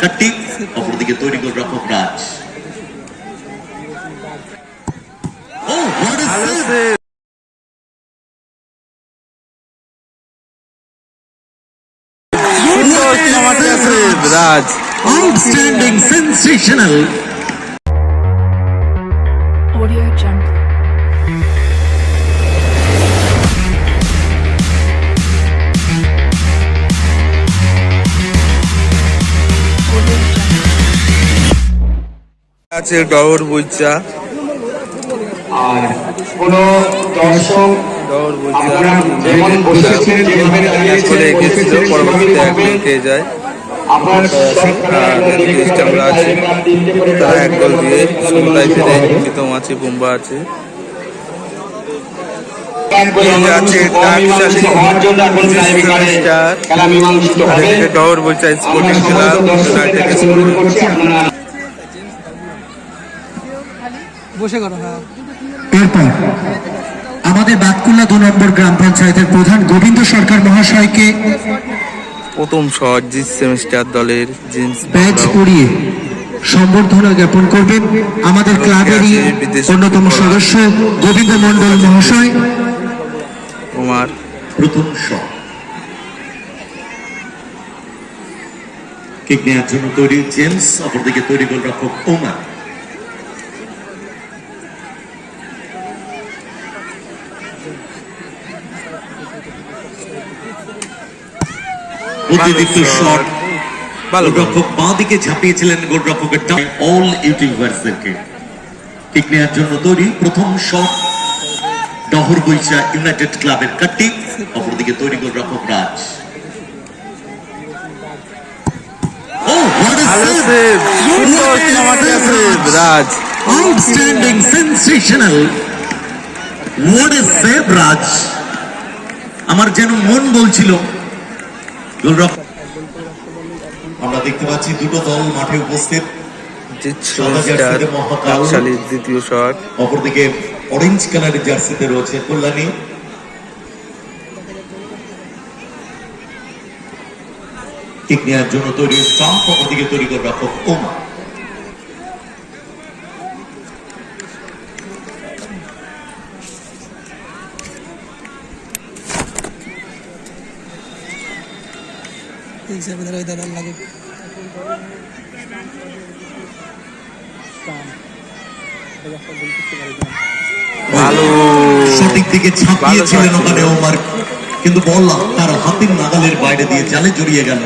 কাটটি অপরদিকে তৈরি গোলরক্ষক রাজ ও what a ভালো save! save। সুন্দর চমৎকার save, রাজ Outstanding, sensational. আছে ডবর বইচা আর কোন দর্শক ডবর বইচা যেমন বসেছেন যেভাবে গেছিল পরবর্তীতে সেভাবেই এক গোল খেয়ে যায় আমরা আছি। তারা তিনটে করে তারা এক গোল দিয়ে সমতায় ফিরে প্রীতম আছে। বুম্বা যে আমরা আছে অমীমাংসিত ডাকশালী, হওয়ার জন্য এখন পঁচিশ টাইব্রেকারে সেমিস্টার। খেলা মীমাংসিত আর হবে এদিকে ডবর বইচা আমরা স্পোর্টিং সমস্ত ক্লাব আপনারা এরপর আমাদের বাতকুল্লা দু নম্বর গ্রাম পঞ্চায়েতের প্রধান গোবিন্দ সরকার মহাশয়কে প্রথম শট জিস সেমিস্টার দলের জিন্স ব্যাচ পরিয়ে সম্বর্ধনা জ্ঞাপন করবেন আমাদের ক্লাবেরই অন্যতম সদস্য গোবিন্দ মন্ডল মহাশয়। কুমার প্রথম শট কিক নেওয়ার জন্য তৈরি জেমস অপরদিকে তৈরি গোলরক্ষক ওমার অতিরিক্ত শট। গোলরক্ষক বাঁ দিকে ঝাঁপিয়েছিলেন গোলরক্ষকের অল কিক নেওয়ার জন্য তৈরি প্রথম শট ডহর বৈশা ইউনাইটেড ক্লাবের অপরদিকে তৈরি গোলরক্ষক রাজ। Outstanding, sensational. What a save, আমার যেন মন বলছিল আমরা দেখতে পাচ্ছি দুটো দল মাঠে উপস্থিত। দ্বিতীয় শট। অপরদিকে অরেঞ্জ কালারের জার্সিতে রয়েছে কল্যাণী। কিক নেওয়ার জন্য তৈরি স্টাম্প অপরদিকে তৈরি করে রক্ষক ওমা ভালো। সঠিক দিকে ছাপিয়েছিলেন ওখানে ওমার। কিন্তু বল তার হাতের নাগালের বাইরে দিয়ে জালে জড়িয়ে গেল।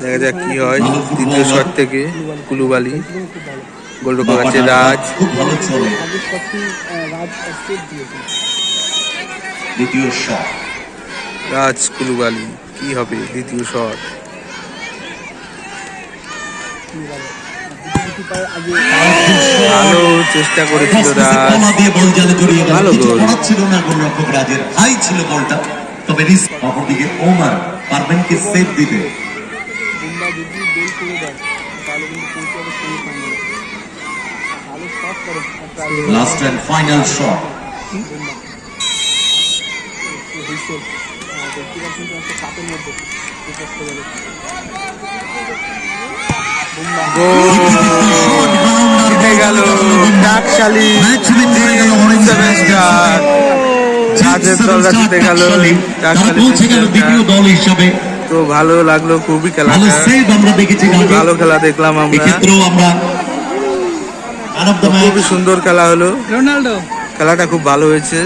দেখা যাক কি হয়। দ্বিতীয় শট থেকে কুলুবালি। গোলরক্ষক আছে রাজ। খুব ভালো চলে দ্বিতীয় শট। রাজ কুলুবালি কি হবে দ্বিতীয় শট ভালো চেষ্টা করেছিল রাজ। ভালো গোল। ছিল না গোলরক্ষক রাজের। হাই ছিল বলটা। তবে রিস্ক অপরদিকে ওমার পারবেন কি সেভ দিতে লাস্ট এন্ড ফাইনাল শট জিতে গেল ডাকশালী ম্যাচ উইন করে গেল অরেঞ্জ সেমিস্টার রাজের দলরা জিতে গেল তারা ডাকশালী পৌঁছে গেল দ্বিতীয় দল হিসাবে তো ভালো লাগল খুবই কালকে ভালো খেলা দেখলাম আমরা খুবই সুন্দর খেলা হলো খেলাটা খুব ভালো হয়েছে